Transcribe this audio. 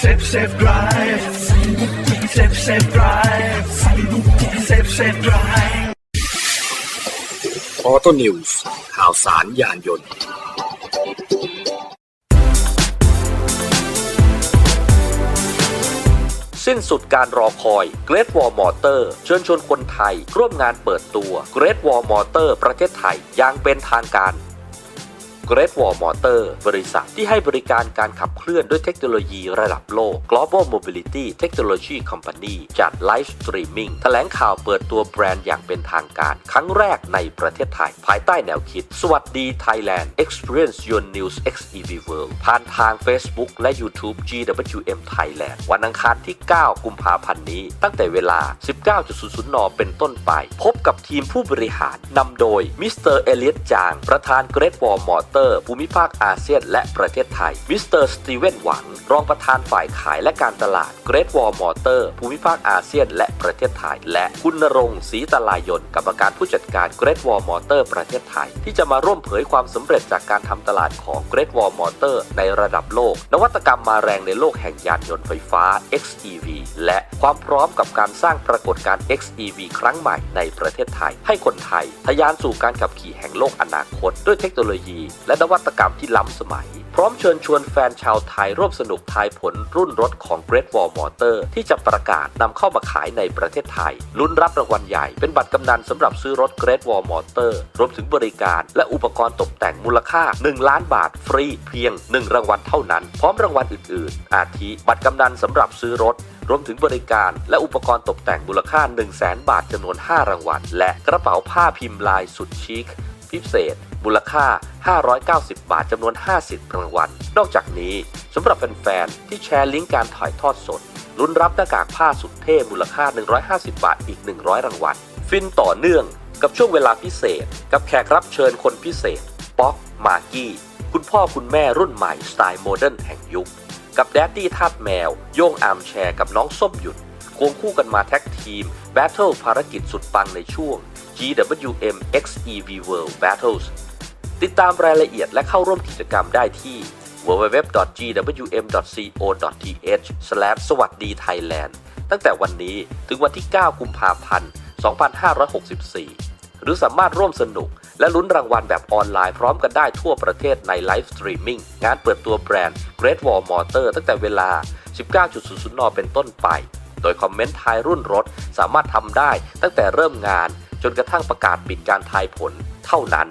เซฟเซฟไดรฟ์เซฟเซฟไดรฟ์เซฟเซฟไดรฟ์ออโต้นิวส์ข่าวสารยานยนต์สิ้นสุดการรอคอย Great Wall Motor เชิญชวนคนไทย ร่วมงานเปิดตัว Great Wall Motor ประเทศไทยอย่างเป็นทางการ Great Wall Motor บริษัทที่ให้บริการการขับเคลื่อนด้วยเทคโนโลยีระดับโลก Global Mobility Technology Company จัดไลฟ์สตรีมมิ่งแถลงข่าวเปิดตัวแบรนด์อย่างเป็นทางการ ครั้งแรกในประเทศไทย ภายใต้แนวคิด สวัสดี Thailand Experience Your News XEV World ผ่านทาง Facebook และ YouTube GWM Thailand วันอังคารที่ 9 กุมภาพันธ์นี้ ตั้งแต่เวลา 19.00 น เป็นต้นไป พบกับทีมผู้บริหารนำโดยมิสเตอร์เอเลียตจาง ประธาน Great Wall Motor ภูมิภาคอาเซียนและประเทศไทย มิสเตอร์สตีเวนหวัง รองประธานฝ่ายขายและการตลาด Great Wall Motor ภูมิภาคอาเซียนและประเทศไทย และคุณณรงศรีตลายนกรรมการผู้จัดการ Great Wall Motor ประเทศไทย ที่จะมาร่วมเผยความสำเร็จจากการทำตลาดของ Great Wall Motor ในระดับโลก นวัตกรรมมาแรงในโลกแห่งยานยนต์ไฟฟ้า XEV และความพร้อมกับการสร้างปรากฏการณ์ XEV ครั้งใหม่ในประเทศไทย ให้คนไทยทะยานสู่การขับขี่แห่งโลกอนาคต ด้วยเทคโนโลยีและนวัตกรรมที่ล้ำสมัย พร้อมเชิญชวนแฟนชาวไทยร่วมสนุกทายผลรุ่นรถของ Great Wall Motor ที่จะประกาศนำเข้ามาขายในประเทศไทย ลุ้นรับรางวัลใหญ่เป็นบัตรกำนันสำหรับซื้อรถ Great Wall Motor รวมถึงบริการ และอุปกรณ์ตกแต่งมูลค่า 1 ล้านบาทฟรีเพียง 1 รางวัลเท่านั้น พร้อมรางวัลอื่น ๆ อาทิบัตรกำนันสำหรับซื้อรถรวมถึงบริการและอุปกรณ์ตกแต่งมูลค่า 1 0 0 0 0แบาทจำนวน 5 รางวัล และกระเป๋าผ้าพิมพ์ลายสุดชิคพิเศษ มูลค่า 590 บาทจำนวน50รางวัล นอกจากนี้สำหรับแฟนๆ ที่แชร์ลิงก์การถ่ายทอดสด ลุ้นรับหน้ากากผ้าสุดเท่มูลค่า 150 บาทอีก 100 รางวัล ฟินต่อเนื่องกับช่วงเวลาพิเศษ กับแขกรับเชิญคนพิเศษ ป๊อก มากี้ คุณพ่อคุณแม่รุ่นใหม่สไตล์โมเดิร์นแห่งยุค กับแดดดี้ทาสแมว โย่งอาร์มแชร์กับน้องส้มหยุด ควงคู่กันมาแท็กทีมแบทเทิลภารกิจสุดปังในช่วง GWM XEV World Battles ติดตามรายละเอียดและเข้าร่วมกิจกรรมได้ที่ www.gwm.co.th สวัสดีไทยแลนด์ตั้งแต่วันนี้ถึงวันที่ 9 กุมภาพันธ์ 2564 หรือสามารถร่วมสนุก และลุ้นรางวัลแบบออนไลน์พร้อมกันได้ทั่วประเทศในไลฟ์สตรีมมิ่งงานเปิดตัวแบรนด์ Great Wall Motor ตั้งแต่เวลา 19.00 น เป็นต้นไป โดยคอมเมนต์ทายรุ่นรถสามารถทำได้ตั้งแต่เริ่มงาน จนกระทั่งประกาศปิดการทายผลเท่านั้น